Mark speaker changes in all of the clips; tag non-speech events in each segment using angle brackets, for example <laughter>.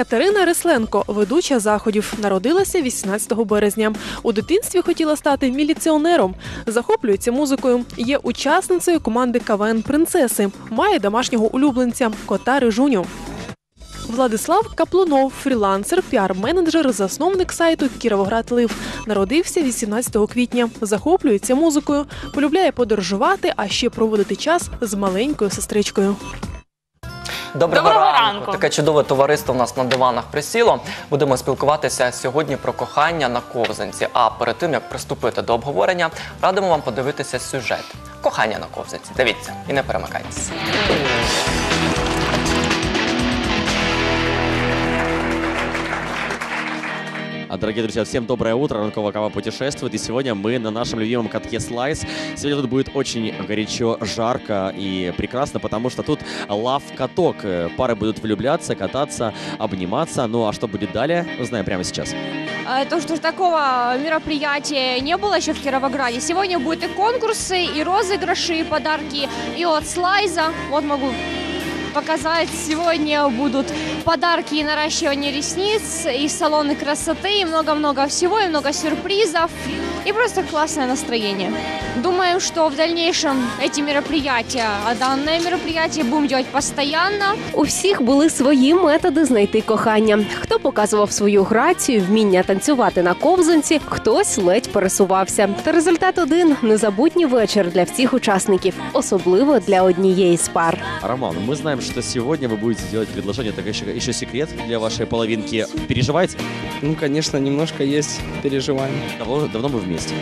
Speaker 1: Катерина Ресленко, ведуча заходів, народилася 18 березня. У дитинстві хотіла стати міліціонером. Захоплюється музикою. Є учасницею команди КВН Принцеси. Має домашнього улюбленця кота Рижуню. Владислав Каплунов, фрілансер, піар-менеджер, засновник сайту Кіровоград Лив. Народився 18 квітня. Захоплюється музикою, полюбляє подорожувати, а ще проводити час з маленькою сестричкою.
Speaker 2: Доброго,
Speaker 3: Доброго
Speaker 2: ранку.
Speaker 3: ранку.
Speaker 2: Таке чудове товариство в нас на диванах присіло. Будемо спілкуватися сьогодні про кохання на ковзанці. А перед тим як приступити до обговорення, радимо вам подивитися сюжет. Кохання на ковзанці. Дивіться і не перемикайтеся.
Speaker 4: Дорогие друзья, всем доброе утро. Ранкова Кава путешествует. И сегодня мы на нашем любимом катке Слайс. Сегодня тут будет очень горячо, жарко и прекрасно, потому что тут лав-каток. Э, Пары будут влюбляться, кататься, обниматься. Ну а что будет далее, узнаем прямо сейчас.
Speaker 5: А, То, что такого мероприятия не было еще в Кировограде. Сегодня будут и конкурсы, и розыгрыши, и подарки, и от Слайза. Вот могу показать. Сегодня будут подарки и наращивание ресниц, и салоны красоты, и много-много всего, и много сюрпризов И просто классное настроение. Думаю, что в дальнейшем эти мероприятия, а данное мероприятие будем делать постоянно.
Speaker 6: У всіх були свої методи знайти кохання. Хто показував свою грацію, вміння танцювати на ковзанці, хтось ледь пересувався. Та результат один незабутній вечір для всіх учасників, особливо для однієї з пар.
Speaker 4: Роман, мы знаем, что сегодня вы будете делать предложение, так еще, еще секрет для вашей половинки. Переживаете?
Speaker 7: Ну, конечно, немножко есть переживания.
Speaker 4: Давно, давно мы вместе?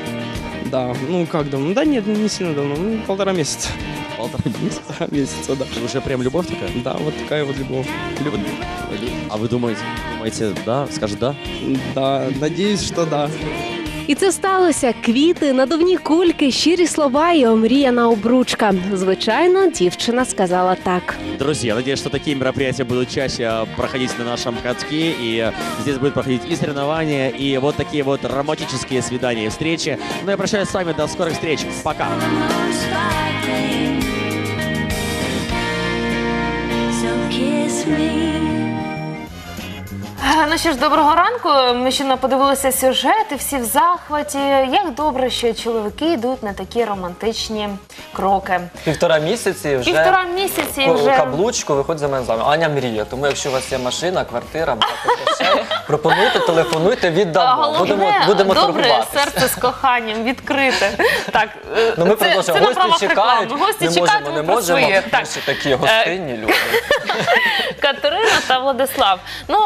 Speaker 7: Да, ну как давно? Да нет, не сильно давно, ну полтора месяца.
Speaker 4: Полтора месяца? <laughs>
Speaker 7: Месяца, да.
Speaker 4: Это уже прям любовь такая?
Speaker 7: Да, вот такая вот любовь.
Speaker 4: Любовь. А вы думаете, думаете, да? Скажет да?
Speaker 7: Да, надеюсь, что да.
Speaker 6: І це сталося. Квіти, надувні кульки, щирі слова і омріяна обручка. Звичайно, дівчина сказала так.
Speaker 4: Друзья, надеюсь, что такие мероприятия будут чаще а, проходить на нашем катке, и э, здесь будет проходить и соревнования, и вот такие вот романтические свидания и встречи. Ну, я прощаюсь с вами, до скорых встреч, пока!
Speaker 3: Е, Ну що ж, доброго ранку. Ми ще подивилися сюжети, всі в захваті. Як добре, що чоловіки йдуть на такі романтичні кроки.
Speaker 2: Півтора місяці вже
Speaker 3: Півтора місяці
Speaker 2: ко-
Speaker 3: вже
Speaker 2: каблучку виходить за мене заміж. Аня мріє. Тому якщо у вас є машина, квартира, багато грошей, <laughs> пропонуйте, телефонуйте,
Speaker 3: А
Speaker 2: віддамо.
Speaker 3: головне,
Speaker 2: Будемо, будемо
Speaker 3: добре
Speaker 2: торгуватися.
Speaker 3: серце з коханням відкрите. Так, е,
Speaker 2: Ну ми
Speaker 3: це-
Speaker 2: продовжуємо.
Speaker 3: це на
Speaker 2: Гості
Speaker 3: правах
Speaker 2: чекають.
Speaker 3: реклами. Гості
Speaker 2: не можемо,
Speaker 3: чекатимуть
Speaker 2: не можемо.
Speaker 3: Так.
Speaker 2: Ми ще такі гостинні люди. <laughs>
Speaker 3: Катерина та Владислав. Ну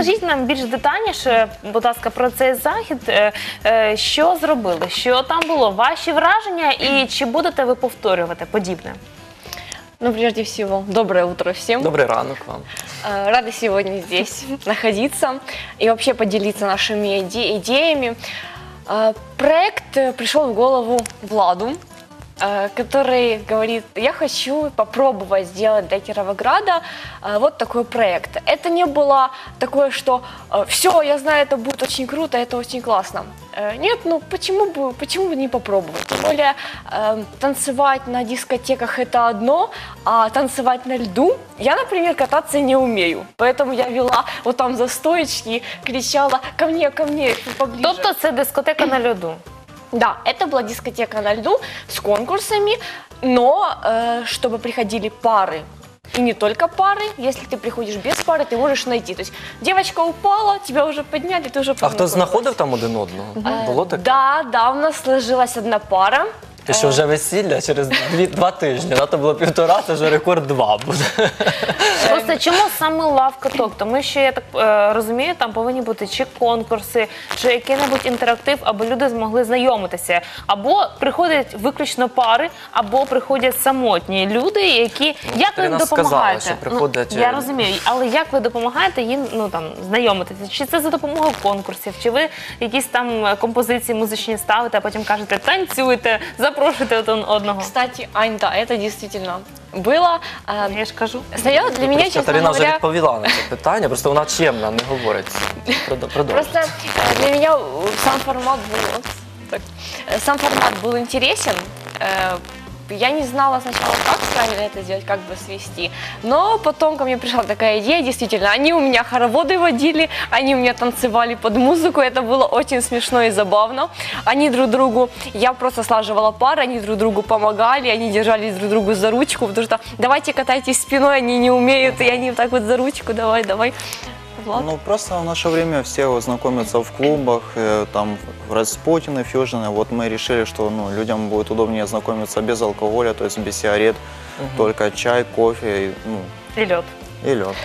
Speaker 3: розкажіть нам більш детальніше, будь ласка, про цей захід. Е, е, Що зробили? Що там було? Ваші враження і чи будете ви повторювати подібне?
Speaker 8: Ну, прежде всего, доброе утро всем.
Speaker 2: Добрий ранок вам.
Speaker 8: Э, Рада сегодня здесь <laughs> находиться и вообще поделиться нашими иде- идеями. Э, Проект э, пришел в голову Владу, э, который говорит, я хочу попробовать сделать для Кировограда э, вот такой проект. Это не было такое, что все, я знаю, это будет очень круто, это очень классно. Э, Нет, ну почему бы, почему бы не попробовать? Тем более э, танцевать на дискотеках это одно, а танцевать на льду я, например, кататься не умею. Поэтому я вела вот там за кричала ко мне, ко мне, поближе.
Speaker 3: Тобто це дискотека на льоду.
Speaker 8: Да, это была дискотека на льду с конкурсами, но э, чтобы приходили пары. И не только пары, если ты приходишь без пары, ты можешь найти. То есть девочка упала, тебя уже подняли, ты уже
Speaker 2: А хто
Speaker 8: познакомилась.
Speaker 2: знаходив там один одного?
Speaker 8: Э,
Speaker 2: Було таке?
Speaker 8: Да, да, у нас сложилась одна пара.
Speaker 2: Ти що вже весілля через дві, два тижні, да? то було півтора, це вже рекорд два буде.
Speaker 3: Просто чому саме лав-каток? Тому що я так е, розумію, там повинні бути чи конкурси, чи який-небудь інтерактив, аби люди змогли знайомитися. Або приходять виключно пари, або приходять самотні люди, які як ви їм
Speaker 2: сказала,
Speaker 3: допомагаєте?
Speaker 2: що приходять,
Speaker 3: ну, я
Speaker 2: е,
Speaker 3: розумію, але як ви допомагаєте їм ну там знайомитися? Чи це за допомогою конкурсів? Чи ви якісь там е, композиції музичні ставите, а потім кажете танцюйте, запрошуйте один одного?
Speaker 8: Кстати, Ань, да, это действительно было. Э,
Speaker 3: Я ж кажу.
Speaker 8: Сначала для меня, честно
Speaker 2: Катерина вже
Speaker 8: говоря,
Speaker 2: відповіла на це питання, просто вона чемна, не говорить. Продо- Продовжуй.
Speaker 8: Просто э, для меня э, сам формат был, опс, так, э, сам формат был интересен. Э, Я не знала сначала, как правильно это сделать, как бы свести. Но потом ко мне пришла такая идея, действительно, они у меня хороводы водили, они у меня танцевали под музыку, это было очень смешно и забавно. Они друг другу, я просто слаживала пары, они друг другу помогали, они держались друг другу за ручку, потому что давайте катайтесь спиной, они не умеют, и они так вот за ручку, давай, давай. Влад?
Speaker 9: Ну, просто в наше время все знакомятся в клубах, э, там, в Распутине, Фьюжене. Вот мы решили, что ну, людям будет удобнее знакомиться без алкоголя, то есть без сигарет, только чай, кофе и, ну,
Speaker 3: І льот.
Speaker 9: и лед.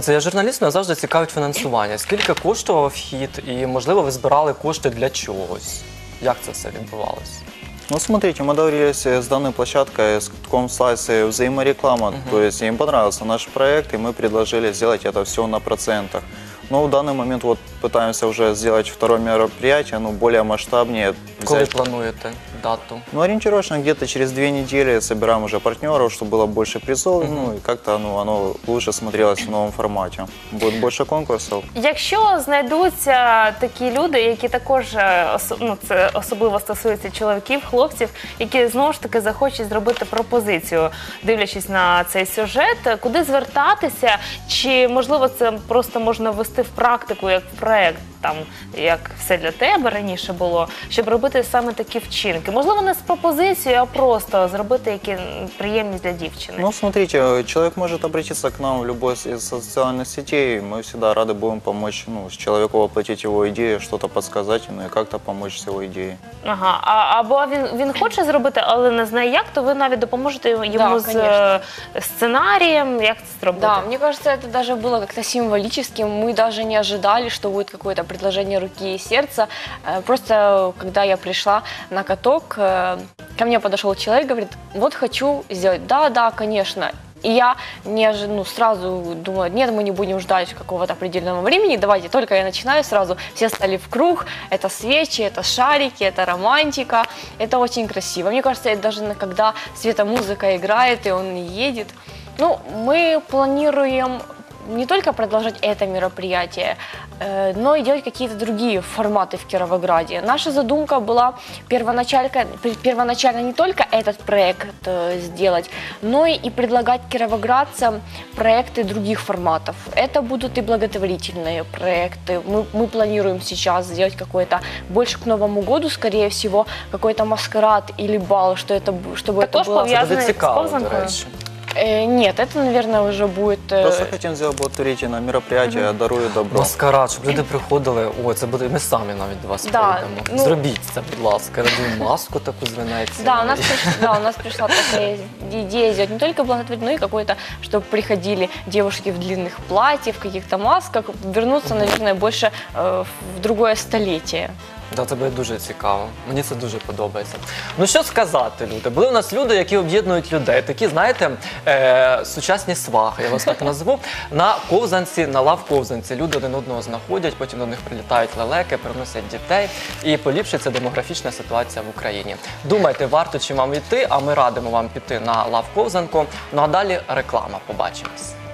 Speaker 2: Це я журналіст, мене завжди цікавить фінансування. Скільки коштував вхід, і можливо ви збирали кошти для чогось? Як це все відбувалося?
Speaker 9: Ну, смотрите, мы договорились э, с данной площадкой, с Тком Слайс, э, взаимореклама. То есть им понравился наш проект, и мы предложили сделать это все на процентах. Но в данный момент вот пытаемся уже сделать второе мероприятие, ну, более масштабнее.
Speaker 2: Коли
Speaker 9: взять.
Speaker 2: плануєте Дату?
Speaker 9: Ну, ориентировочно где-то через две недели собираем уже партнеров, чтобы было больше призов, ну, и как-то ну, оно лучше смотрелось в новом формате. Будет больше конкурсов.
Speaker 3: Якщо знайдуться такі люди, які також е, ну, це особливо стосується чоловіків, хлопців, які знову ж таки захочуть зробити пропозицію, дивлячись на цей сюжет, куди звертатися, чи можливо це просто можна ввести в практику як в проект, там як все для тебе раніше було, щоб робити саме такі вчинки. Можливо, не з пропозицією, а просто зробити які м, приємність для дівчини.
Speaker 9: Ну, смотрите, э, человек может обратиться к нам в любой из социальных сетей. Мы всегда рады будем помочь ну, с человеку воплотить его идею, что-то подсказать, ну и как-то помочь с его идеей.
Speaker 3: Ага, а, або він, він хоче зробити, але не знає як, то ви навіть допоможете йому з
Speaker 8: конечно.
Speaker 3: е, сценарієм, як це зробити.
Speaker 8: Да, мне кажется, это даже было как-то символическим. Мы даже не ожидали, что будет какое-то предложение руки и сердца. Э, Просто когда я пришла на каток, э, ко мне подошел человек, говорит, вот хочу сделать. Да, да, конечно. И я не ну, сразу думаю, нет, мы не будем ждать какого-то определенного времени, давайте, только я начинаю сразу, все стали в круг, это свечи, это шарики, это романтика, это очень красиво. Мне кажется, это даже когда светомузыка играет и он едет, ну, мы планируем не только продолжать это мероприятие, э, но и делать какие-то другие форматы в Кировограде. Наша задумка была первоначально, первоначально не только этот проект э, сделать, но и, предлагать кировоградцам проекты других форматов. Это будут и благотворительные проекты. Мы, мы планируем сейчас сделать какой-то больше к Новому году, скорее всего, какой-то маскарад или бал, что это, чтобы это
Speaker 3: Також
Speaker 8: было...
Speaker 3: З
Speaker 2: цікаво, до
Speaker 3: ковзанкою.
Speaker 2: речі.
Speaker 8: Э, нет, это, наверное, уже будет... э,
Speaker 9: Просто хотим сделать благотворительное мероприятие «Дарую добро».
Speaker 2: Маскарад, щоб люди приходили. О, це буде. Ми самі навіть до вас
Speaker 8: Да,
Speaker 2: прийдемо.
Speaker 8: ну-
Speaker 2: Зробіть це, будь ласка. Я думаю, маску таку з Венеції.
Speaker 8: Да, у нас, приш- да, у нас пришла такая идея сделать не только благотворительный, но и какой-то, чтобы приходили девушки в длинных платьях, в каких-то масках, вернуться, наверное, больше э, в другое столетие.
Speaker 2: Да, це буде дуже цікаво. Мені це дуже подобається. Ну що сказати, люди? Були у нас люди, які об'єднують людей. Такі, знаєте, е, сучасні свахи, я вас так <laughs> назву. На ковзанці, на лав ковзанці. Люди один одного знаходять, потім до них прилітають лелеки, приносять дітей і поліпшиться демографічна ситуація в Україні. Думайте, варто чи вам йти, а ми радимо вам піти на лав ковзанку. Ну а далі реклама. Побачимось.